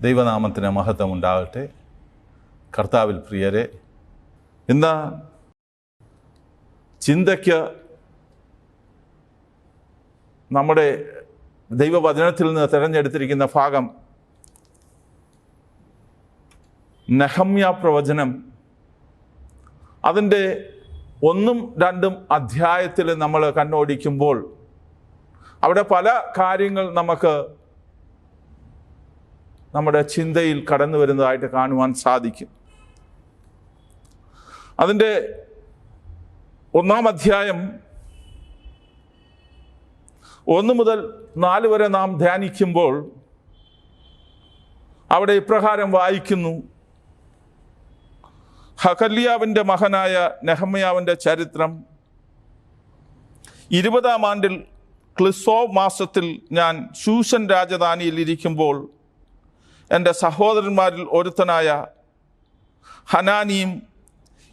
ദൈവനാമത്തിന് മഹത്വം ഉണ്ടാകട്ടെ കർത്താവിൽ പ്രിയരെ ഇന്ന് ചിന്തയ്ക്ക് നമ്മുടെ ദൈവവചനത്തിൽ നിന്ന് തിരഞ്ഞെടുത്തിരിക്കുന്ന ഭാഗം നഹമ്യ പ്രവചനം. അതിന്റെ ഒന്നും രണ്ടും അധ്യായത്തിൽ നമ്മൾ കണ്ണോടിക്കുമ്പോൾ അവിടെ പല കാര്യങ്ങൾ നമുക്ക് നമ്മുടെ ചിന്തയിൽ കടന്നു വരുന്നതായിട്ട് കാണുവാൻ സാധിക്കും. അതിന്റെ ഒന്നാം അധ്യായം ഒന്ന് മുതൽ നാല് വരെ നാം ധ്യാനിക്കുമ്പോൾ അവിടെ ഇപ്രകാരം വായിക്കുന്നു. ഹകല്യാവിന്റെ മകനായ നെഹമ്മയാവിന്റെ ചരിത്രം ഇരുപതാം ആണ്ടിൽ ക്ലിസോ മാസത്തിൽ ഞാൻ ശൂഷൻ രാജധാനിയിൽ ഇരിക്കുമ്പോൾ എന്റെ സഹോദരന്മാരിൽ ഒരുത്തനായ ഹനാനിയും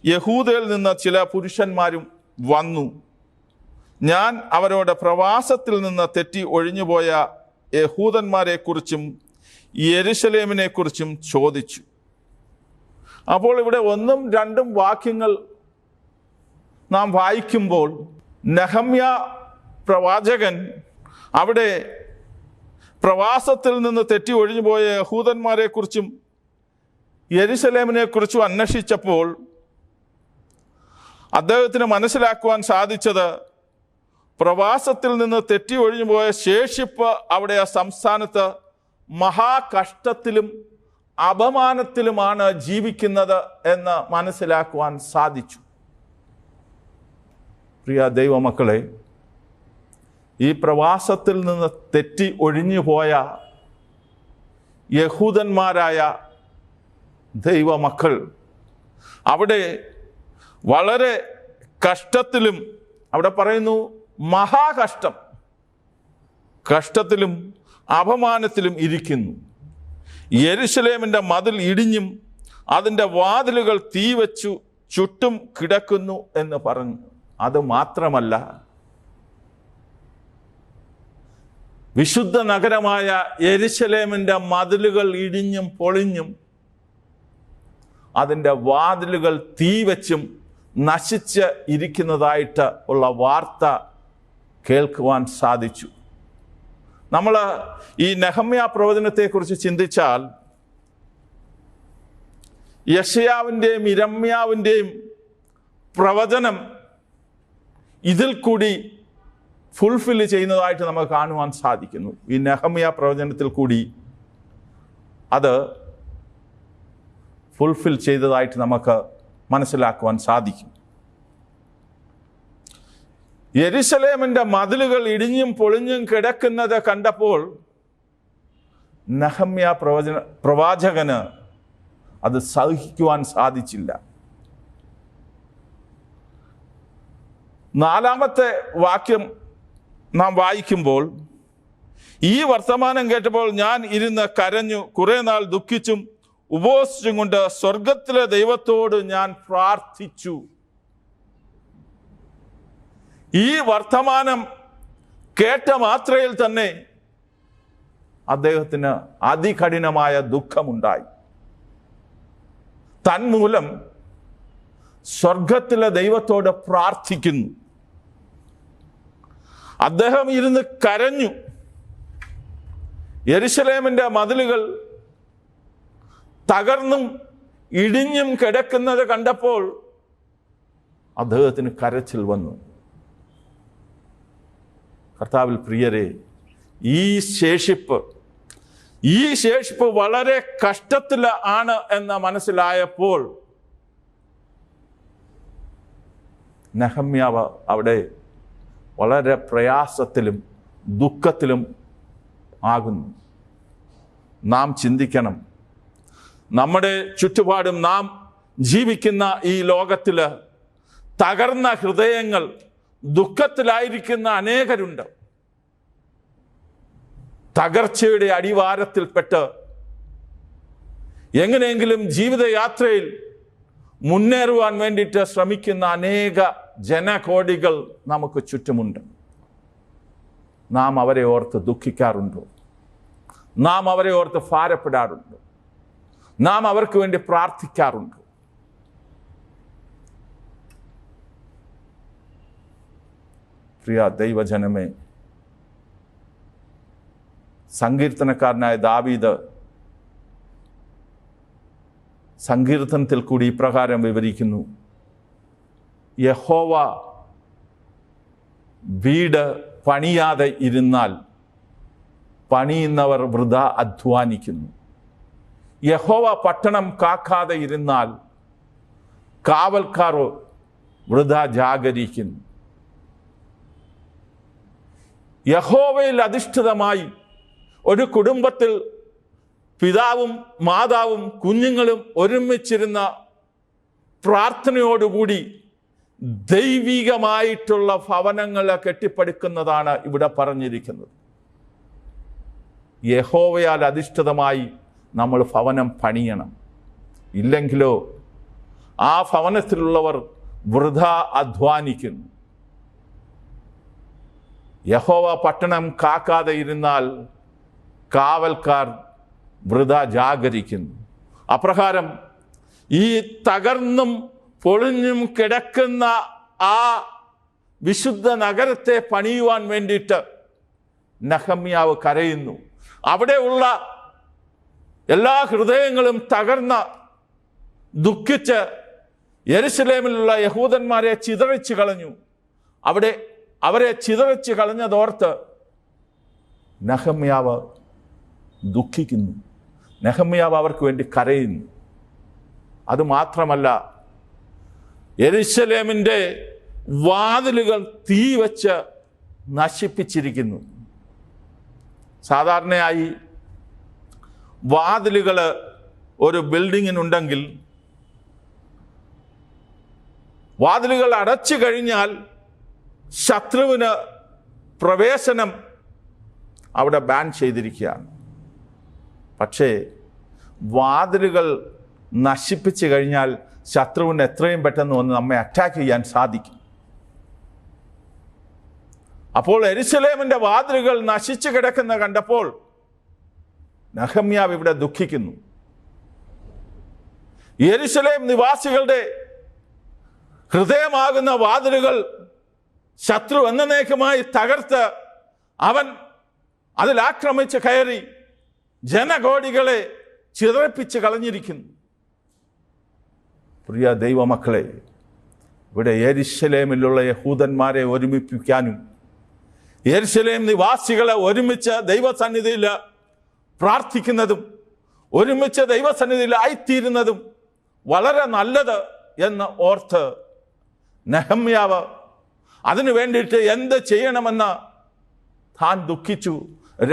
യഹൂദയിൽ നിന്ന് ചില പുരുഷന്മാരും വന്നു. ഞാൻ അവരോട് പ്രവാസത്തിൽ നിന്ന് തെറ്റി ഒഴിഞ്ഞുപോയ യഹൂദന്മാരെക്കുറിച്ചും യെരുശലേമിനെക്കുറിച്ചും ചോദിച്ചു. അപ്പോൾ ഇവിടെ ഒന്നും രണ്ടും വാക്യങ്ങൾ നാം വായിക്കുമ്പോൾ നഹമ്യ പ്രവാചകൻ അവിടെ പ്രവാസത്തിൽ നിന്ന് തെറ്റി ഒഴിഞ്ഞുപോയ യഹൂദന്മാരെക്കുറിച്ചും യരിശലേമിനെക്കുറിച്ചും അന്വേഷിച്ചപ്പോൾ അദ്ദേഹത്തിന് മനസ്സിലാക്കുവാൻ സാധിച്ചത് പ്രവാസത്തിൽ നിന്ന് തെറ്റി ഒഴിഞ്ഞുപോയ ശേഷിപ്പ് അവിടെ ആ സംസ്ഥാനത്ത് മഹാകഷ്ടത്തിലും അപമാനത്തിലുമാണ് ജീവിക്കുന്നത് എന്ന് മനസ്സിലാക്കുവാൻ സാധിച്ചു. പ്രിയ ദൈവമക്കളെ ഈ പ്രവാസത്തിൽ നിന്ന് തെറ്റി ഒഴിഞ്ഞു പോയ യഹൂദന്മാരായ ദൈവമക്കൾ അവിടെ വളരെ കഷ്ടത്തിലും അവിടെ പറയുന്നു മഹാകഷ്ടം. കഷ്ടത്തിലും അപമാനത്തിലും ഇരിക്കുന്നു. യെരുശലേമിന്റെ മതിൽ ഇടിഞ്ഞും അതിന്റെ വാതിലുകൾ തീവച്ചു ചുറ്റും കിടക്കുന്നു എന്ന് പറഞ്ഞു. അത് മാത്രമല്ല വിശുദ്ധ നഗരമായ എരിശലേമിന്റെ മതിലുകൾ ഇടിഞ്ഞും പൊളിഞ്ഞും അതിന്റെ വാതിലുകൾ തീവച്ചും നശിച്ച് ഇരിക്കുന്നതായിട്ട് ഉള്ള വാർത്ത കേൾക്കുവാൻ സാധിച്ചു. നമ്മൾ ഈ നെഹമ്യ പ്രവചനത്തെക്കുറിച്ച് ചിന്തിച്ചാൽ യഷയാവിന്റെയും ഇരമ്യാവിന്റെയും പ്രവചനം ഇതിൽ കൂടി ഫുൾഫിൽ ചെയ്യുന്നതായിട്ട് നമുക്ക് കാണുവാൻ സാധിക്കുന്നു. ഈ നെഹമിയ പ്രവചനത്തിൽ കൂടി അത് ഫുൾഫിൽ ചെയ്തതായിട്ട് നമുക്ക് മനസ്സിലാക്കുവാൻ സാധിക്കും. യെരുസലേമിന്റെ മതിലുകൾ ഇടിഞ്ഞും പൊളിഞ്ഞും കിടക്കുന്നത് കണ്ടപ്പോൾ നഹമ്യ പ്രവചന പ്രവാചകന് അത് സഹിക്കുവാൻ സാധിച്ചില്ല. നാലാമത്തെ വാക്യം നാം വായിക്കുമ്പോൾ ഈ വർത്തമാനം കേട്ടപ്പോൾ ഞാൻ ഇരുന്ന് കരഞ്ഞു. കുറെ നാൾ ദുഃഖിച്ചും ഉപവസിച്ചും കൊണ്ട് സ്വർഗത്തിലെ ദൈവത്തോട് ഞാൻ പ്രാർത്ഥിച്ചു. ഈ വർത്തമാനം കേട്ട മാത്രയിൽ തന്നെ അദ്ദേഹത്തിന് അതികഠിനമായ ദുഃഖമുണ്ടായി. തന്മൂലം സ്വർഗത്തിലെ ദൈവത്തോട് പ്രാർത്ഥിക്കുന്നു. അദ്ദേഹം ഇരുന്ന് കരഞ്ഞു. യരിശലേമിന്റെ മതിലുകൾ തകർന്നും ഇടിഞ്ഞും കിടക്കുന്നത് കണ്ടപ്പോൾ അദ്ദേഹത്തിന് കരച്ചിൽ വന്നു. കർത്താവിൽ പ്രിയരെ ഈ ശേഷിപ്പ് ഈ ശേഷിപ്പ് വളരെ കഷ്ടത്തിൽ ആണ് എന്ന് മനസ്സിലായപ്പോൾ നെഹമ്യാവ് അവിടെ വളരെ പ്രയാസത്തിലും ദുഃഖത്തിലും ആകുന്നു. നാം ചിന്തിക്കണം. നമ്മുടെ ചുറ്റുപാടും നാം ജീവിക്കുന്ന ഈ ലോകത്തിൽ തകർന്ന ഹൃദയങ്ങൾ ദുഃഖത്തിലായിരിക്കുന്ന അനേകരുണ്ട്. തകർച്ചയുടെ അടിവാരത്തിൽപ്പെട്ട് എങ്ങനെയെങ്കിലും ജീവിതയാത്രയിൽ മുന്നേറുവാൻ വേണ്ടിയിട്ട് ശ്രമിക്കുന്ന അനേക ജനകോടികൾ നമുക്ക് ചുറ്റുമുണ്ട്. നാം അവരെ ഓർത്ത് ദുഃഖിക്കാറുണ്ടോ. നാം അവരെ ഓർത്ത് ഭാരപ്പെടാറുണ്ട്. നാം അവർക്ക് വേണ്ടി പ്രാർത്ഥിക്കാറുണ്ട്. പ്രിയ ദൈവജനമേ സങ്കീർത്തനക്കാരനായ ദാവീദ് സങ്കീർത്തനത്തിൽ കൂടി ഇപ്രകാരം വിവരിക്കുന്നു. യഹോവ വീട് പണിയാതെ ഇരുന്നാൽ പണിയുന്നവർ വൃത അധ്വാനിക്കുന്നു. യഹോവ പട്ടണം കാക്കാതെ ഇരുന്നാൽ കാവൽക്കാർ വൃത ജാഗരിക്കുന്നു. യഹോവയിൽ അധിഷ്ഠിതമായി ഒരു കുടുംബത്തിൽ പിതാവും മാതാവും കുഞ്ഞുങ്ങളും ഒരുമിച്ചിരുന്ന പ്രാർത്ഥനയോടുകൂടി ദൈവികമായിട്ടുള്ള ഭവനങ്ങളെ കെട്ടിപ്പടുക്കുന്നതാണ് ഇവിടെ പറഞ്ഞിരിക്കുന്നത്. യഹോവയാൽ അധിഷ്ഠിതമായി നമ്മൾ ഭവനം പണിയണം. ഇല്ലെങ്കിലോ ആ ഭവനത്തിലുള്ളവർ വൃഥ അധ്വാനിക്കുന്നു. യഹോവ പട്ടണം കാക്കാതെ ഇരുന്നാൽ കാവൽക്കാർ വൃഥ ജാഗരിക്കുന്നു. അപ്രകാരം ഈ തകർന്നും പൊളിഞ്ഞും കിടക്കുന്ന ആ വിശുദ്ധ നഗരത്തെ പണിയുവാൻ വേണ്ടിയിട്ട് നഹമ്യാവ് കരയുന്നു. അവിടെയുള്ള എല്ലാ ഹൃദയങ്ങളും തകർന്ന ദുഃഖിച്ച് യരുസലേമിലുള്ള യഹൂദന്മാരെ ചിതറിച്ചു കളഞ്ഞു. അവിടെ അവരെ ചിതറിച്ച് കളഞ്ഞതോർത്ത് നഹമ്യാവ് ദുഃഖിക്കുന്നു. നഹമ്യാവ് അവർക്ക് വേണ്ടി കരയുന്നു. അത് മാത്രമല്ല എരിശലേമിന്റെ വാതിലുകൾ തീ വച്ച് നശിപ്പിച്ചിരിക്കുന്നു. സാധാരണയായി വാതിലുകൾ ഒരു ബിൽഡിങ്ങിനുണ്ടെങ്കിൽ വാതിലുകൾ അടച്ചു കഴിഞ്ഞാൽ ശത്രുവിന് പ്രവേശനം അവിടെ ബാൻ ചെയ്തിരിക്കുകയാണ്. പക്ഷേ വാതിലുകൾ നശിപ്പിച്ചു കഴിഞ്ഞാൽ ശത്രുവിന് എത്രയും പെട്ടെന്ന് വന്ന് നമ്മെ അറ്റാക്ക് ചെയ്യാൻ സാധിക്കും. അപ്പോൾ എരിശലേമിന്റെ വാതിലുകൾ നശിച്ചു കിടക്കുന്ന കണ്ടപ്പോൾ നഹമ്യാവ് ഇവിടെ ദുഃഖിക്കുന്നു. യെരുസലേം നിവാസികളുടെ ഹൃദയമാകുന്ന വാതിലുകൾ ശത്രു എന്നേക്കുമായി തകർത്ത് അവൻ അതിൽ ആക്രമിച്ച് കയറി ജനകോടികളെ ചിതറിപ്പിച്ച് കളഞ്ഞിരിക്കുന്നു. പ്രിയ ദൈവമക്കളെ ഇവിടെ എരിശലേമിലുള്ള യഹൂദന്മാരെ ഒരുമിപ്പിക്കാനും എരിശലേം നിവാസികളെ ഒരുമിച്ച് ദൈവസന്നിധിയിൽ പ്രാർത്ഥിക്കുന്നതും ഒരുമിച്ച് ദൈവസന്നിധിയിൽ ആയിത്തീരുന്നതും വളരെ നല്ലത് എന്ന് ഓർത്ത് നെഹമ്യാവ് അതിനു വേണ്ടിയിട്ട് എന്ത് ചെയ്യണമെന്ന് താൻ ദുഃഖിച്ചു.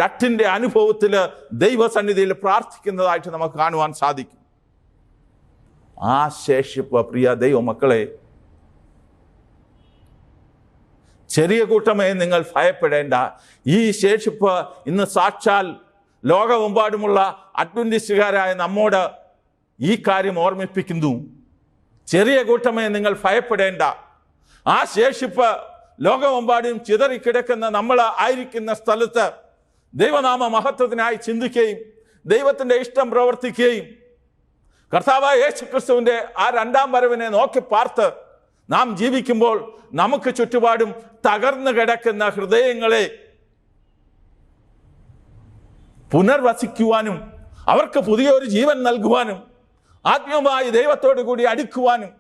രട്ടിന്റെ അനുഭവത്തിൽ ദൈവസന്നിധിയിൽ പ്രാർത്ഥിക്കുന്നതായിട്ട് നമുക്ക് കാണുവാൻ സാധിക്കും. ആ ശേഷിപ്പ് പ്രിയ ദൈവമക്കളെ ചെറിയ കൂട്ടമേ നിങ്ങൾ ഭയപ്പെടേണ്ട. ഈ ശേഷിപ്പ് ഇന്ന് സാക്ഷാൽ ലോകമെമ്പാടുമുള്ള അഡ്വന്റിസ്റ്റുകാരായ നമ്മോട് ഈ കാര്യം ഓർമ്മിപ്പിക്കുന്നു. ചെറിയ കൂട്ടമേ നിങ്ങൾ ഭയപ്പെടേണ്ട. ആ ശേഷിപ്പ് ലോകമെമ്പാടും ചിതറിക്കിടക്കുന്ന നമ്മൾ ആയിരിക്കുന്ന സ്ഥലത്ത് ദൈവനാമ മഹത്വത്തിനായി ചിന്തിക്കുകയും ദൈവത്തിന്റെ ഇഷ്ടം പ്രവർത്തിക്കുകയും കർത്താവായ യേശു ക്രിസ്തുവിന്റെ ആ രണ്ടാം വരവിനെ നോക്കി പാർത്ത് നാം ജീവിക്കുമ്പോൾ നമുക്ക് ചുറ്റുപാടും തകർന്നു കിടക്കുന്ന ഹൃദയങ്ങളെ പുനർവസിക്കുവാനും അവർക്ക് പുതിയൊരു ജീവൻ നൽകുവാനും ആത്മീയമായി ദൈവത്തോടു കൂടി അടുക്കുവാനും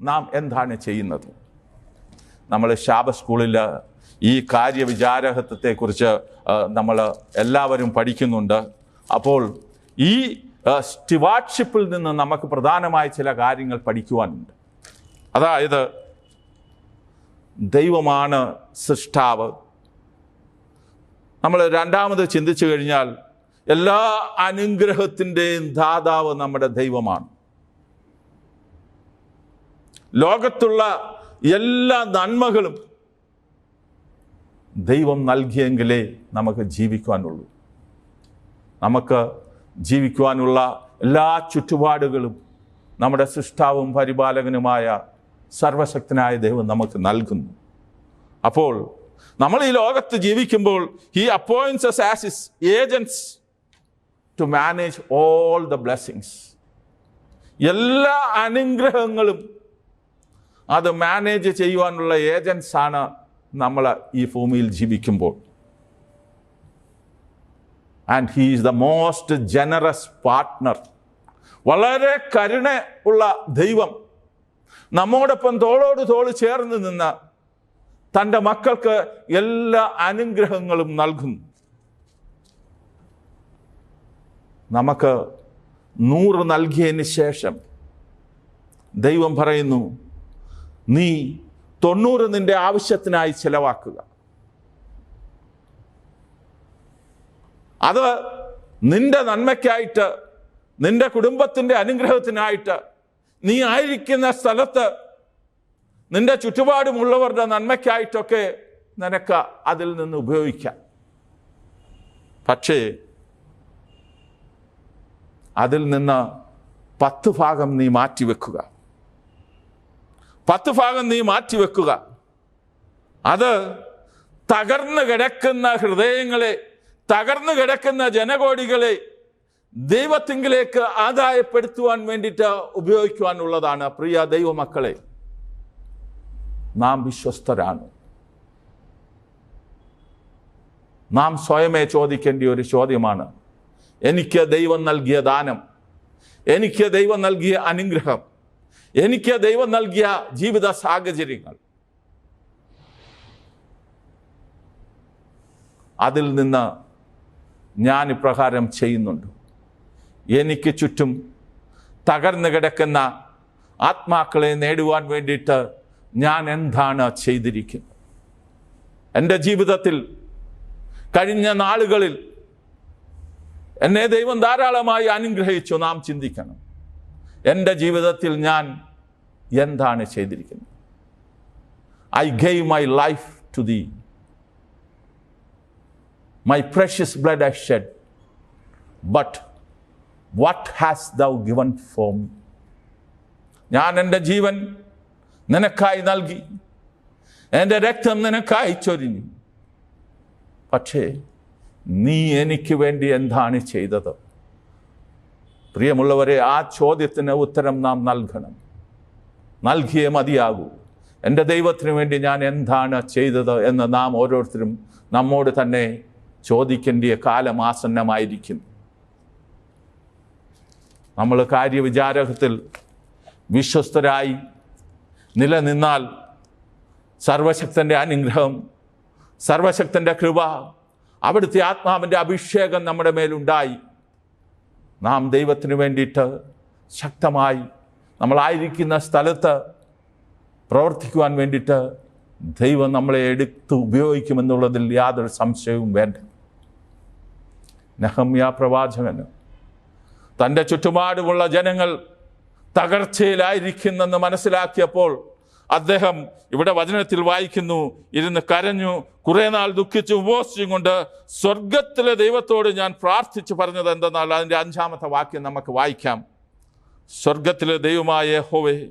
നാം എന്താണ് ചെയ്യുന്നത്? നമ്മൾ ശാപ സ്കൂളിൽ ഈ കാര്യവിചാരഹത്വത്തെക്കുറിച്ച് നമ്മൾ എല്ലാവരും പഠിക്കുന്നുണ്ട്. അപ്പോൾ ഈ സ്റ്റിവാർഡ്ഷിപ്പിൽ നിന്ന് നമുക്ക് പ്രധാനമായ ചില കാര്യങ്ങൾ പഠിക്കുവാനുണ്ട്. അതായത് ദൈവമാണ് സൃഷ്ടാവ്. നമ്മൾ രണ്ടാമത് ചിന്തിച്ചു കഴിഞ്ഞാൽ എല്ലാ അനുഗ്രഹത്തിന്റെയും ദാതാവ് നമ്മുടെ ദൈവമാണ്. ലോകത്തുള്ള എല്ലാ നന്മകളും ദൈവം നൽകിയെങ്കിലേ നമുക്ക് ജീവിക്കുവാനുള്ളൂ. നമുക്ക് ജീവിക്കുവാനുള്ള എല്ലാ ചുറ്റുപാടുകളും നമ്മുടെ സൃഷ്ടാവും പരിപാലകനുമായ സർവശക്തനായ ദൈവം നമുക്ക് നൽകുന്നു. അപ്പോൾ നമ്മൾ ഈ ലോകത്ത് ജീവിക്കുമ്പോൾ ഈ appoints us as his agents to manage all the blessings എല്ലാ അനുഗ്രഹങ്ങളും അത് മാനേജ് ചെയ്യുവാനുള്ള ഏജൻസാണ് നമ്മൾ ഈ ഭൂമിയിൽ ജീവിക്കുമ്പോൾ. And he is the most generous partner വളരെ കരുണ ഉള്ള ദൈവം. നമ്മോടൊപ്പം തോളോട് തോൾ ചേർന്ന് നിന്ന് തന്റെ മക്കൾക്ക് എല്ലാ അനുഗ്രഹങ്ങളും നൽകുന്നു നമുക്ക് നൂറ് നൽകിയതിന് ശേഷം ദൈവം പറയുന്നു നീ തൊണ്ണൂറ് നിന്റെ ആവശ്യത്തിനായി ചെലവാക്കുക. അത് നിന്റെ നന്മയ്ക്കായിട്ട് നിന്റെ കുടുംബത്തിന്റെ അനുഗ്രഹത്തിനായിട്ട് നീ ആയിരിക്കുന്ന സ്ഥലത്ത് നിന്റെ ചുറ്റുപാടുമുള്ളവരുടെ നന്മയ്ക്കായിട്ടൊക്കെ നിനക്ക് അതിൽ നിന്ന് ഉപയോഗിക്കാം. പക്ഷേ അതിൽ നിന്ന് പത്ത് ഭാഗം നീ മാറ്റിവെക്കുക. പത്ത് ഭാഗം നീ മാറ്റിവെക്കുക. അത് തകർന്നു കിടക്കുന്ന ഹൃദയങ്ങളെ തകർന്നു കിടക്കുന്ന ജനകോടികളെ ദൈവത്തിങ്കിലേക്ക് ആദായപ്പെടുത്തുവാൻ വേണ്ടിയിട്ട് ഉപയോഗിക്കുവാനുള്ളതാണ്. പ്രിയ ദൈവമക്കളെ നാം വിശ്വസ്തരാണ്. നാം സ്വയമേ ചോദിക്കേണ്ട ഒരു ചോദ്യമാണ്. എനിക്ക് ദൈവം നൽകിയ ദാനം എനിക്ക് ദൈവം നൽകിയ അനുഗ്രഹം എനിക്ക് ദൈവം നൽകിയ ജീവിത സാഹചര്യങ്ങൾ അതിൽ നിന്ന് ഞാൻ ഇപ്രകാരം ചെയ്യുന്നുണ്ട്. എനിക്ക് ചുറ്റും തകർന്നു കിടക്കുന്ന ആത്മാക്കളെ നേടുവാൻ വേണ്ടിയിട്ട് ഞാൻ എന്താണ് ചെയ്തിരിക്കുന്നത്? എന്റെ ജീവിതത്തിൽ കഴിഞ്ഞ നാളുകളിൽ എന്നെ ദൈവം ധാരാളമായി അനുഗ്രഹിച്ചു. നാം ചിന്തിക്കണം. എന്റെ ജീവിതത്തിൽ ഞാൻ എന്താണ് ചെയ്തിരിക്കുന്നത്? I gave my life to thee my precious blood I shed, but what hast thou given for me? ഞാൻ എന്റെ ജീവൻ നിനക്കായി നൽകി. എന്റെ രക്തം നിനക്കായി ചൊരിഞ്ഞു. പക്ഷേ നീ എനിക്ക് വേണ്ടി എന്താണ് ചെയ്തത്? പ്രിയമുള്ളവരെ ആ ചോദ്യത്തിന് ഉത്തരം നാം നൽകണം. നൽകിയേ മതിയാകൂ. എന്റെ ദൈവത്തിന് വേണ്ടി ഞാൻ എന്താണ് ചെയ്തത് എന്ന് നാം ഓരോരുത്തരും നമ്മോട് തന്നെ ചോദിക്കേണ്ട കാലം ആസന്നമായിരിക്കും നമ്മൾ കാര്യവിചാരകത്തിൽ വിശ്വസ്തരായി നിലനിന്നാൽ സർവശക്തന്റെ അനുഗ്രഹം സർവശക്തന്റെ കൃപ അവിടുത്തെ ആത്മാവിന്റെ അഭിഷേകം നമ്മുടെ മേലുണ്ടായി നാം ദൈവത്തിന് വേണ്ടിയിട്ട് ശക്തമായി നമ്മളായിരിക്കുന്ന സ്ഥലത്ത് പ്രവർത്തിക്കുവാൻ വേണ്ടിയിട്ട് ദൈവം നമ്മളെ എടുത്ത് ഉപയോഗിക്കുമെന്നുള്ളതിൽ യാതൊരു സംശയവും വേണ്ട. നെഹമ്യ പ്രവാചകന് തന്റെ ചുറ്റുപാടുമുള്ള ജനങ്ങൾ തകർച്ചയിലായിരിക്കുന്നെന്ന് മനസ്സിലാക്കിയപ്പോൾ അദ്ദേഹം ഇവിടെ വചനത്തിൽ വായിക്കുന്നു ഇരുന്ന് കരഞ്ഞു കുറെ നാൾ ദുഃഖിച്ച് ഉപവസിച്ചും കൊണ്ട് സ്വർഗത്തിലെ ദൈവത്തോട് ഞാൻ പ്രാർത്ഥിച്ചു പറഞ്ഞത് എന്തെന്നാൽ അതിന്റെ അഞ്ചാമത്തെ വാക്യം നമുക്ക് വായിക്കാം. സ്വർഗത്തിലെ ദൈവമായ ഹോവേ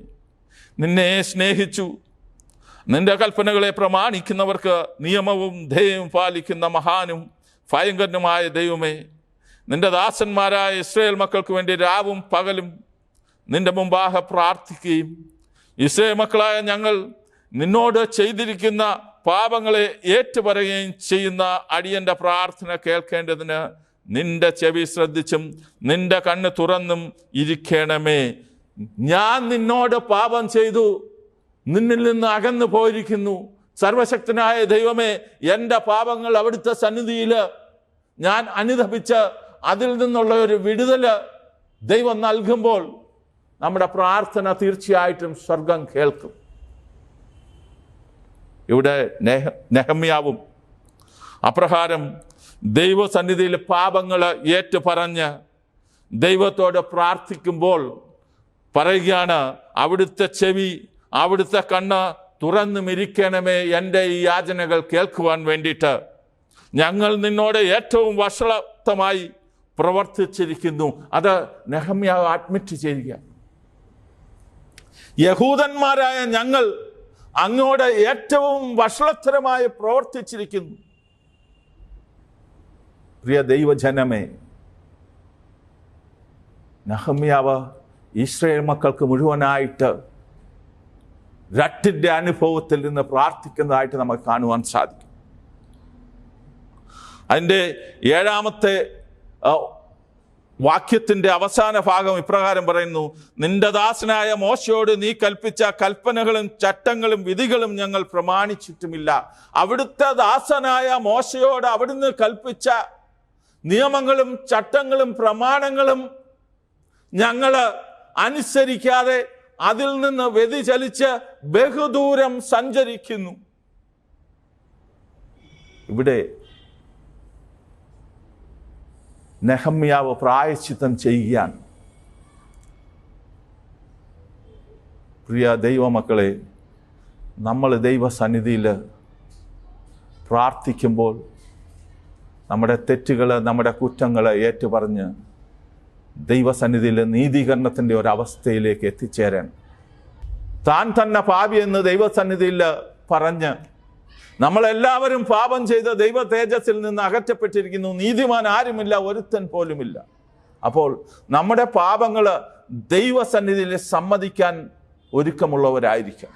നിന്നെ സ്നേഹിച്ചു. നിന്റെ കൽപ്പനകളെ പ്രമാണിക്കുന്നവർക്ക് നിയമവും ധേയവും പാലിക്കുന്ന മഹാനും ഭയങ്കരനുമായ ദൈവമേ നിന്റെ ദാസന്മാരായ ഇസ്രയേൽ മക്കൾക്ക് വേണ്ടി രാവും പകലും നിന്റെ മുമ്പാകെ പ്രാർത്ഥിക്കുകയും ഇസ്രയേൽ മക്കളായ ഞങ്ങൾ നിന്നോട് ചെയ്തിരിക്കുന്ന പാപങ്ങളെ ഏറ്റുപറയുകയും ചെയ്യുന്ന അടിയന്റെ പ്രാർത്ഥന കേൾക്കേണ്ടതിന് നിന്റെ ചെവി ശ്രദ്ധിച്ചും നിന്റെ കണ്ണ് തുറന്നും ഇരിക്കണമേ. ഞാൻ നിന്നോട് പാപം ചെയ്തു നിന്നിൽ നിന്ന് അകന്നു പോയിരിക്കുന്നു സർവശക്തനായ ദൈവമേ എന്റെ പാപങ്ങൾ അവിടുത്തെ സന്നിധിയിൽ ഞാൻ അനുദപിച്ച് അതിൽ നിന്നുള്ള ഒരു വിടുതൽ ദൈവം നൽകുമ്പോൾ നമ്മുടെ പ്രാർത്ഥന തീർച്ചയായിട്ടും സ്വർഗം കേൾക്കും. ഇവിടെ നെഹ നെഹമ്യാവും അപ്രകാരം ദൈവസന്നിധിയിൽ പാപങ്ങൾ ഏറ്റുപറഞ്ഞ് ദൈവത്തോട് പ്രാർത്ഥിക്കുമ്പോൾ പറയുകയാണ് അവിടുത്തെ ചെവി അവിടുത്തെ കണ്ണ് തുറന്നു മിരിക്കണമേ എന്റെ ഈ യാചനകൾ കേൾക്കുവാൻ വേണ്ടിയിട്ട്. ഞങ്ങൾ നിന്നോട് ഏറ്റവും വഷളത്തമായി പ്രവർത്തിച്ചിരിക്കുന്നു. അത് നെഹമ്യ അഡ്മിറ്റ് ചെയ്യുക. യഹൂദന്മാരായ ഞങ്ങൾ അങ്ങോട് ഏറ്റവും വഷളത്തരമായി പ്രവർത്തിച്ചിരിക്കുന്നു. പ്രിയ ദൈവജനമേ നഹമ്യാവ് ഇസ്രയേൽ മക്കൾക്ക് മുഴുവനായിട്ട് രട്ടിന്റെ അനുഭവത്തിൽ നിന്ന് പ്രാർത്ഥിക്കുന്നതായിട്ട് നമുക്ക് കാണുവാൻ സാധിക്കും. അതിന്റെ ഏഴാമത്തെ വാക്യത്തിന്റെ അവസാന ഭാഗം ഇപ്രകാരം പറയുന്നു നിന്റെ ദാസനായ മോശയോട് നീ കൽപ്പിച്ച കൽപ്പനകളും ചട്ടങ്ങളും വിധികളും ഞങ്ങൾ പ്രമാണിച്ചിട്ടുമില്ല. അവിടുത്തെ ദാസനായ മോശയോട് അവിടുന്ന് കൽപ്പിച്ച നിയമങ്ങളും ചട്ടങ്ങളും പ്രമാണങ്ങളും ഞങ്ങൾ അനുസരിക്കാതെ അതിൽ നിന്ന് വ്യതിചലിച്ച് ബഹുദൂരം സഞ്ചരിക്കുന്നു. ഇവിടെ നെഹമ്യാവ് പ്രായശ്ചിത്തം ചെയ്യുകയാണ്. പ്രിയ ദൈവമക്കളെ നമ്മൾ ദൈവസന്നിധിയിൽ പ്രാർത്ഥിക്കുമ്പോൾ നമ്മുടെ തെറ്റുകൾ നമ്മുടെ കുറ്റങ്ങൾ ഏറ്റുപറഞ്ഞ് ദൈവസന്നിധിയിൽ നീതീകരണത്തിന്റെ ഒരവസ്ഥയിലേക്ക് എത്തിച്ചേരാൻ താൻ തന്നെ പാപി എന്ന് ദൈവസന്നിധിയിൽ പറഞ്ഞ് നമ്മളെല്ലാവരും പാപം ചെയ്ത ദൈവ തേജസ്സിൽ നിന്ന് അകറ്റപ്പെട്ടിരിക്കുന്നു. നീതിമാൻ ആരുമില്ല ഒരുത്തൻ പോലുമില്ല. അപ്പോൾ നമ്മുടെ പാപങ്ങൾ ദൈവസന്നിധിയിൽ സമ്മതിക്കാൻ ഒരുക്കമുള്ളവരായിരിക്കാം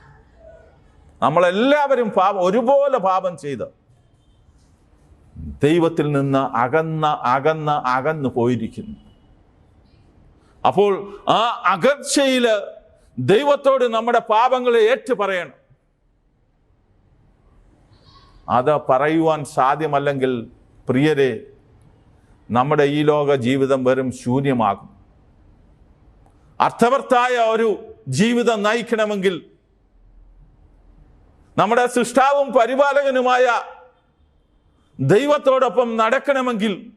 നമ്മളെല്ലാവരും പാപം ഒരുപോലെ പാപം ചെയ്ത് ദൈവത്തിൽ നിന്ന് അകന്ന അകന്ന അകന്നു പോയിരിക്കുന്നു. അപ്പോൾ ആ അകർച്ചയിൽ ദൈവത്തോട് നമ്മുടെ പാപങ്ങളെ ഏറ്റു പറയണം. അത് പറയുവാൻ സാധ്യമല്ലെങ്കിൽ പ്രിയരെ നമ്മുടെ ഈ ലോക ജീവിതം വെറും ശൂന്യമാകും. അർത്ഥവർത്തായ ഒരു ജീവിതം നയിക്കണമെങ്കിൽ നമ്മുടെ സൃഷ്ടാവും പരിപാലകനുമായ ദൈവത്തോടൊപ്പം നടക്കണമെങ്കിൽ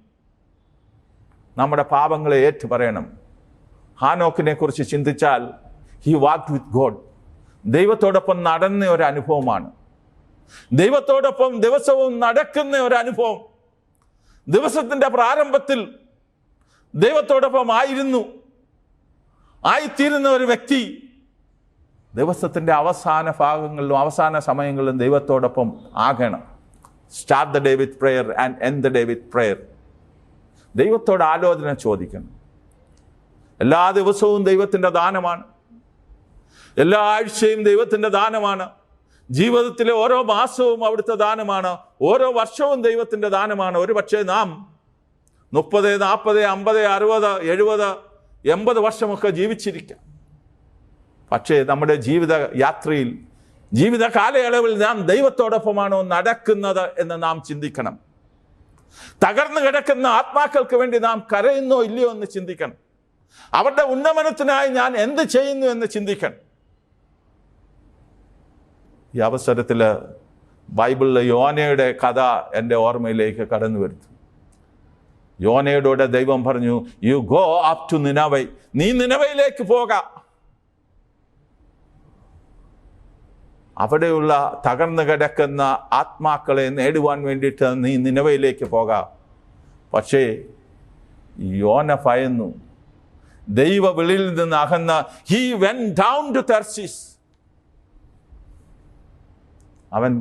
നമ്മുടെ പാപങ്ങളെ ഏറ്റു പറയണം. ഹാനോക്കിനെ കുറിച്ച് ചിന്തിച്ചാൽ ഹി വാക്ക് വിത്ത് ഗോഡ് ദൈവത്തോടൊപ്പം നടന്ന ഒരു അനുഭവമാണ് ദൈവത്തോടൊപ്പം ദിവസവും നടക്കുന്ന ഒരു അനുഭവം ദിവസത്തിന്റെ പ്രാരംഭത്തിൽ ദൈവത്തോടൊപ്പം ആയിരുന്നു. ആയിത്തീരുന്ന ഒരു വ്യക്തി ദിവസത്തിന്റെ അവസാന ഭാഗങ്ങളിലും അവസാന സമയങ്ങളിലും ദൈവത്തോടൊപ്പം ആകണം. Start the day with prayer and end the day with prayer ദൈവത്തോട് ആലോചന ചോദിക്കണം. എല്ലാ ദിവസവും ദൈവത്തിന്റെ ദാനമാണ്. എല്ലാ ആഴ്ചയും ദൈവത്തിന്റെ ദാനമാണ്. ജീവിതത്തിലെ ഓരോ മാസവും അവിടുത്തെ ദാനമാണ്. ഓരോ വർഷവും ദൈവത്തിന്റെ ദാനമാണ്. ഒരു പക്ഷേ നാം മുപ്പത് നാൽപ്പത് അമ്പത് അറുപത് എഴുപത് എൺപത് വർഷമൊക്കെ ജീവിച്ചിരിക്കാം. പക്ഷേ നമ്മുടെ ജീവിത യാത്രയിൽ ജീവിത കാലയളവിൽ നാം ദൈവത്തോടൊപ്പമാണോ നടക്കുന്നത് എന്ന് നാം ചിന്തിക്കണം. തകർന്നു കിടക്കുന്ന ആത്മാക്കൾക്ക് വേണ്ടി നാം കരയുന്നോ ഇല്ലയോ എന്ന് ചിന്തിക്കണം. അവരുടെ ഉന്നമനത്തിനായി ഞാൻ എന്ത് ചെയ്യുന്നു എന്ന് ചിന്തിക്കണം. ഈ അവസരത്തിൽ ബൈബിളിലെ യോനയുടെ കഥ എന്റെ ഓർമ്മയിലേക്ക് കടന്നു വരുന്നു യോനയുടെ ദൈവം പറഞ്ഞു you go up to Nineveh നീ നിനവയിലേക്ക് പോക. അവിടെയുള്ള തകർന്നു കിടക്കുന്ന ആത്മാക്കളെ നേടുവാൻ വേണ്ടിയിട്ട് നീ നിനവയിലേക്ക് പോക. പക്ഷേ യോന ഭയന്നു. ദൈവ വെളിയിൽ നിന്ന് അകന്ന he went down to Tarshish അവൻ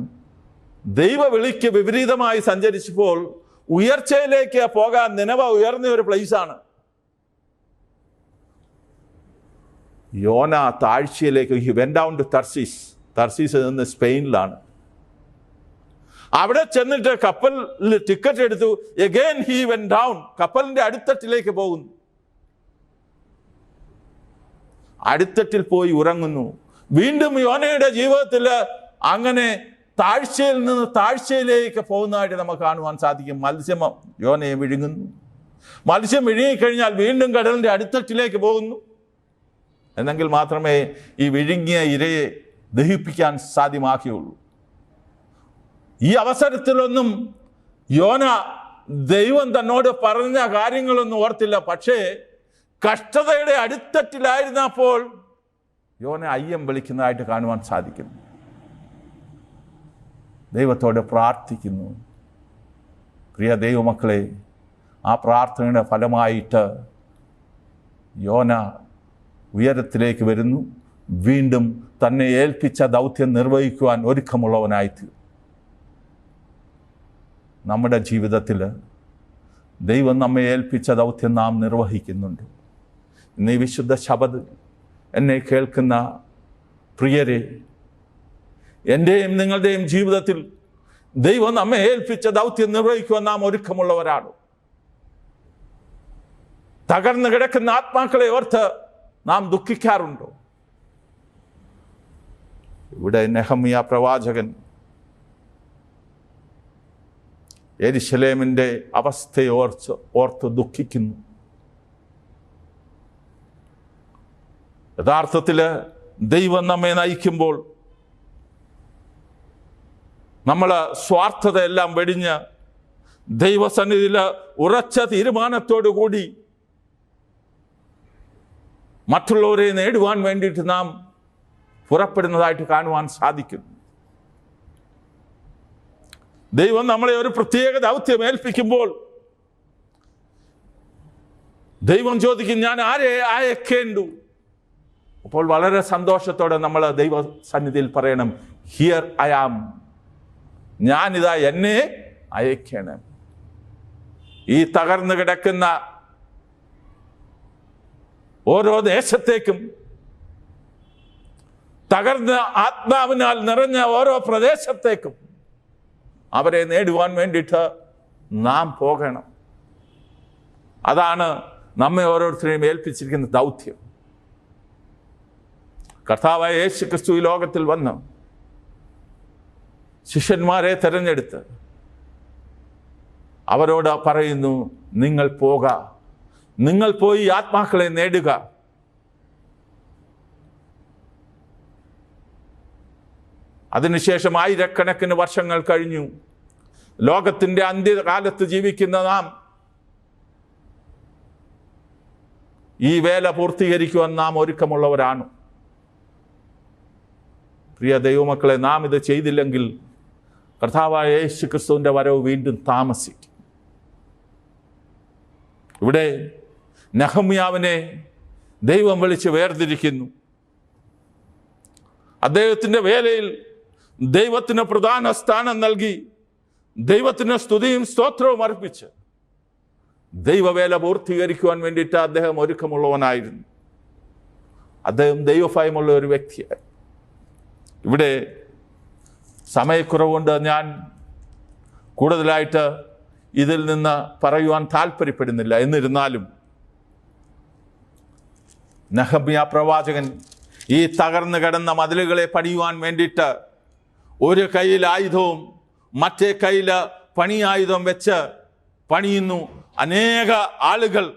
ദൈവ വിളിക്ക് വിപരീതമായി സഞ്ചരിച്ചപ്പോൾ ഉയർച്ചയിലേക്ക് പോകാൻ നിലവ ഉയർന്ന ഒരു പ്ലേസാണ് യോന താഴ്ചയിലേക്ക് he went down to Tarshish Tarshish നിന്ന് സ്പെയിനിലാണ്. അവിടെ ചെന്നിട്ട് കപ്പലിൽ ടിക്കറ്റ് എടുത്തു. എഗെയിൻ ഹി വെൻ ഡൗൺ കപ്പലിന്റെ അടിത്തട്ടിലേക്ക് പോകുന്നു. അടിത്തട്ടിൽ പോയി ഉറങ്ങുന്നു. വീണ്ടും യോനയുടെ ജീവിതത്തിൽ അങ്ങനെ താഴ്ചയിൽ നിന്ന് താഴ്ചയിലേക്ക് പോകുന്നതായിട്ട് നമുക്ക് കാണുവാൻ സാധിക്കും. മത്സ്യം യോനയെ വിഴുങ്ങുന്നു. മത്സ്യം വിഴുങ്ങിക്കഴിഞ്ഞാൽ വീണ്ടും കടലിന്റെ അടിത്തട്ടിലേക്ക് പോകുന്നു. എന്നെങ്കിൽ മാത്രമേ ഈ വിഴുങ്ങിയ ഇരയെ ദഹിപ്പിക്കാൻ സാധ്യമാക്കിയുള്ളൂ. ഈ അവസരത്തിലൊന്നും യോന ദൈവം തന്നോട് പറഞ്ഞ കാര്യങ്ങളൊന്നും ഓർത്തില്ല. പക്ഷേ കഷ്ടതയുടെ അടുത്തറ്റിലായിരുന്നപ്പോൾ യോന അയ്യം വിളിക്കുന്നതായിട്ട് കാണുവാൻ സാധിക്കും ദൈവത്തോട് പ്രാർത്ഥിക്കുന്നു. പ്രിയ ദൈവമക്കളെ ആ പ്രാർത്ഥനയുടെ ഫലമായിട്ട് യോന ഉയരത്തിലേക്ക് വരുന്നു. വീണ്ടും തന്നെ ഏൽപ്പിച്ച ദൗത്യം നിർവഹിക്കുവാൻ ഒരുക്കമുള്ളവനായിത്തീരും. നമ്മുടെ ജീവിതത്തിൽ ദൈവം നമ്മെ ഏൽപ്പിച്ച ദൗത്യം നാം നിർവഹിക്കുന്നുണ്ട്. ഇന്ന് ഈ വിശുദ്ധ ശബദ് എന്നെ കേൾക്കുന്ന പ്രിയരെ എന്റെയും നിങ്ങളുടെയും ജീവിതത്തിൽ ദൈവം നമ്മെ ഏൽപ്പിച്ച ദൗത്യം നിർവഹിക്കുവാൻ നാം ഒരുക്കമുള്ളവരാണ്. തകർന്നു കിടക്കുന്ന ആത്മാക്കളെ ഓർത്ത് നാം ദുഃഖിക്കാറുണ്ടോ? ഇവിടെ നെഹമിയ പ്രവാചകൻ എരിശലേമിന്റെ അവസ്ഥയെ ഓർച്ച് ഓർത്ത് ദുഃഖിക്കുന്നു. യഥാർത്ഥത്തിൽ ദൈവം നമ്മെ നയിക്കുമ്പോൾ നമ്മൾ സ്വാർത്ഥതയെല്ലാം വെടിഞ്ഞ് ദൈവസന്നിധിയിൽ ഉറച്ച തീരുമാനത്തോടു കൂടി മറ്റുള്ളവരെ നേടുവാൻ വേണ്ടിയിട്ട് നാം പുറപ്പെടുന്നതായിട്ട് കാണുവാൻ സാധിക്കുന്നു. ദൈവം നമ്മളെ ഒരു പ്രത്യേക ദൗത്യം ഏൽപ്പിക്കുമ്പോൾ ദൈവം ചോദിക്കും ഞാൻ ആരെ അയക്കേണ്ടു? അപ്പോൾ വളരെ സന്തോഷത്തോടെ നമ്മൾ ദൈവ സന്നിധിയിൽ പറയണം ഹിയർ ഐ ആം ഞാനിതാ എന്നെ അയക്കണം. ഈ തകർന്നു കിടക്കുന്ന ഓരോ ദേശത്തേക്കും തകർന്ന ആത്മാവിനാൽ നിറഞ്ഞ ഓരോ പ്രദേശത്തേക്കും അവരെ നേടുവാൻ വേണ്ടിയിട്ട് നാം പോകണം. അതാണ് നമ്മെ ഓരോരുത്തരെയും ഏൽപ്പിച്ചിരിക്കുന്ന ദൗത്യം. കർത്താവായ യേശു ക്രിസ്തു ഈ ലോകത്തിൽ വന്ന്. ശിഷ്യന്മാരെ തെരഞ്ഞെടുത്ത് അവരോട് പറയുന്നു നിങ്ങൾ പോക. നിങ്ങൾ പോയി ആത്മാക്കളെ നേടുക. അതിനുശേഷം ആയിരക്കണക്കിന് വർഷങ്ങൾ കഴിഞ്ഞു. ലോകത്തിന്റെ അന്ത്യകാലത്ത് ജീവിക്കുന്ന നാം ഈ വേല പൂർത്തീകരിക്കുവാൻ നാം ഒരുക്കമുള്ളവരാണ്. പ്രിയ ദൈവമക്കളെ നാം ഇത് ചെയ്തില്ലെങ്കിൽ കർത്താവായ യേശു ക്രിസ്തുവിന്റെ വരവ് വീണ്ടും താമസിക്കും. ഇവിടെ നഹമ്യാവിനെ ദൈവം വിളിച്ച് വേർതിരിക്കുന്നു. അദ്ദേഹത്തിന്റെ വേലയിൽ ദൈവത്തിന് പ്രധാന സ്ഥാനം നൽകി ദൈവത്തിന് സ്തുതിയും സ്തോത്രവും അർപ്പിച്ച് ദൈവവേല പൂർത്തീകരിക്കുവാൻ വേണ്ടിയിട്ട് അദ്ദേഹം ഒരുക്കമുള്ളവനായിരുന്നു. അദ്ദേഹം ദൈവഭയമുള്ള ഒരു വ്യക്തിയായി. ഇവിടെ സമയക്കുറവുകൊണ്ട് ഞാൻ കൂടുതലായിട്ട് ഇതിൽ നിന്ന് പറയുവാൻ താല്പര്യപ്പെടുന്നില്ല. എന്നിരുന്നാലും നഹമ്യ പ്രവാചകൻ ഈ തകർന്നു കിടന്ന മതിലുകളെ പണിയുവാൻ വേണ്ടിയിട്ട് ഒരു കയ്യിൽ ആയുധവും മറ്റേ കയ്യിൽ പണിയായുധം വെച്ച് പണിയുന്നു. അനേക ആളുകൾ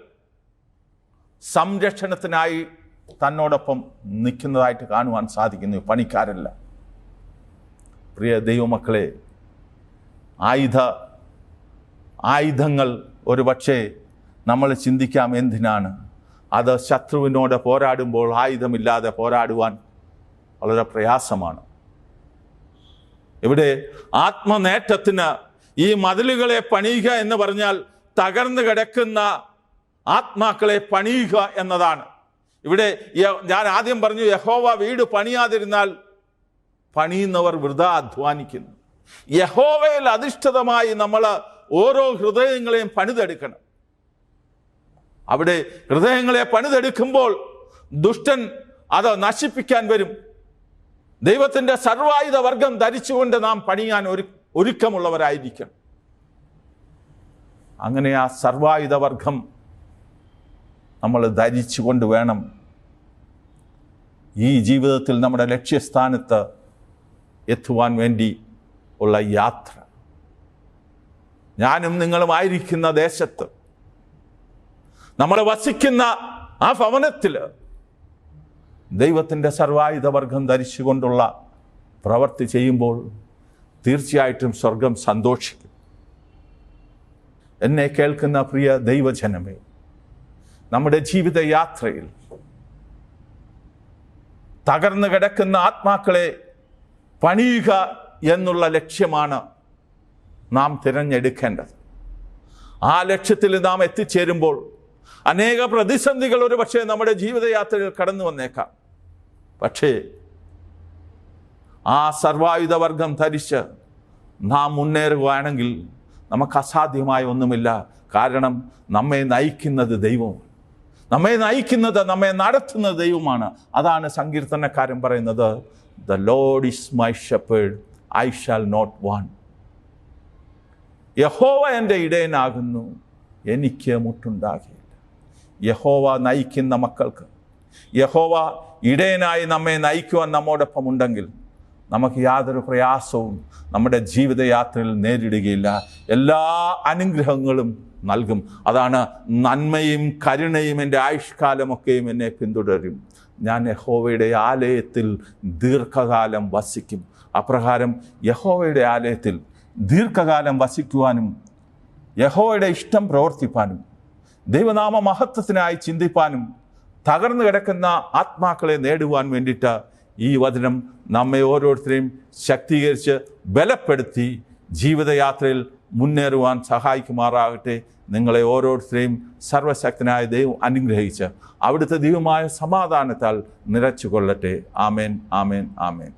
സംരക്ഷണത്തിനായി തന്നോടൊപ്പം നിൽക്കുന്നതായിട്ട് കാണുവാൻ സാധിക്കുന്നു. പണിക്കാരല്ല. പ്രിയ ദൈവമക്കളെ ആയുധ ആയുധങ്ങൾ ഒരു പക്ഷേ നമ്മൾ ചിന്തിക്കാം എന്തിനാണ്? അത് ശത്രുവിനോട് പോരാടുമ്പോൾ ആയുധമില്ലാതെ പോരാടുവാൻ വളരെ പ്രയാസമാണ്. ഇവിടെ ആത്മനേട്ടത്തിന് ഈ മതിലുകളെ പണിയുക എന്ന് പറഞ്ഞാൽ തകർന്നു കിടക്കുന്ന ആത്മാക്കളെ പണിയുക എന്നതാണ്. ഇവിടെ ഞാൻ ആദ്യം പറഞ്ഞു യഹോവ വീട് പണിയാതിരുന്നാൽ പണിയുന്നവർ വൃതാ അധ്വാനിക്കുന്നു. യഹോവയിൽ അധിഷ്ഠിതമായി നമ്മൾ ഓരോ ഹൃദയങ്ങളെയും പണിതെടുക്കണം. അവിടെ ഹൃദയങ്ങളെ പണിതെടുക്കുമ്പോൾ ദുഷ്ടൻ അത് നശിപ്പിക്കാൻ വരും. ദൈവത്തിന്റെ സർവായുധ വർഗം ധരിച്ചുകൊണ്ട് നാം പണിയാൻ ഒരു ഒരുക്കമുള്ളവരായിരിക്കണം. അങ്ങനെ ആ സർവായുധ വർഗം നമ്മൾ ധരിച്ചുകൊണ്ട് വേണം ഈ ജീവിതത്തിൽ നമ്മുടെ ലക്ഷ്യസ്ഥാനത്ത് എത്തുവാൻ വേണ്ടി ഉള്ള യാത്ര. ഞാനും നിങ്ങളുമായിരിക്കുന്ന ദേശത്ത് നമ്മൾ വസിക്കുന്ന ആ ഭവനത്തിൽ ദൈവത്തിന്റെ സർവായുധവർഗം ധരിച്ചുകൊണ്ടുള്ള പ്രവൃത്തി ചെയ്യുമ്പോൾ തീർച്ചയായിട്ടും സ്വർഗം സന്തോഷിക്കും. എന്നെ കേൾക്കുന്ന പ്രിയ ദൈവജനമേ നമ്മുടെ ജീവിതയാത്രയിൽ തകർന്നു കിടക്കുന്ന ആത്മാക്കളെ പണിയുക എന്നുള്ള ലക്ഷ്യമാണ് നാം തിരഞ്ഞെടുക്കേണ്ടത്. ആ ലക്ഷ്യത്തിൽ നാം എത്തിച്ചേരുമ്പോൾ അനേക പ്രതിസന്ധികൾ ഒരു പക്ഷേ നമ്മുടെ ജീവിതയാത്രയിൽ കടന്നു വന്നേക്കാം. പക്ഷേ ആ സർവായുധവർഗം ധരിച്ച് നാം മുന്നേറുകയാണെങ്കിൽ നമുക്ക് അസാധ്യമായ ഒന്നുമില്ല. കാരണം നമ്മെ നയിക്കുന്നത് ദൈവമാണ്. നമ്മെ നയിക്കുന്നത് നമ്മെ നടത്തുന്നത് ദൈവമാണ്. അതാണ് സങ്കീർത്തനക്കാരൻ പറയുന്നത്. The lord is my shepherd, I shall not want. യഹോവ എന്റെ ഇടയനാകുന്നു എനിക്ക് മുട്ടുണ്ടാകില്ല യഹോവ നയിക്കുന്ന മക്കൾക്ക് യഹോവ ഇടയനായി നമ്മെ നയിക്കുവാൻ നമ്മോടൊപ്പം ഉണ്ടെങ്കിൽ നമുക്ക് യാതൊരു പ്രയാസവും നമ്മുടെ ജീവിതയാത്രയിൽ നേരിടുകയില്ല. എല്ലാ അനുഗ്രഹങ്ങളും നൽകും. അതാണ് നന്മയും കരുണയും എന്റെ ആയുഷ്കാലമൊക്കെയും എന്നെ പിന്തുടരും. ഞാൻ യഹോവയുടെ ആലയത്തിൽ ദീർഘകാലം വസിക്കും. അപ്രകാരം യഹോവയുടെ ആലയത്തിൽ ദീർഘകാലം വസിക്കുവാനും യഹോവയുടെ ഇഷ്ടം പ്രവർത്തിപ്പാനും ദൈവനാമ മഹത്വത്തിനായി ചിന്തിപ്പാനും തകർന്നു കിടക്കുന്ന ആത്മാക്കളെ നേടുവാൻ വേണ്ടിയിട്ട് ഈ വചനം നമ്മെ ഓരോരുത്തരെയും ശക്തീകരിച്ച് ബലപ്പെടുത്തി ജീവിതയാത്രയിൽ മുന്നേറുവാൻ സഹായിക്കുമാറാകട്ടെ നിങ്ങളെ ഓരോരുത്തരെയും സർവശക്തനായ ദൈവം അനുഗ്രഹിച്ച് അവിടുത്തെ ദൈവമായ സമാധാനത്താൽ നിറച്ചുകൊള്ളട്ടെ. ആമേൻ ആമേൻ ആമേൻ.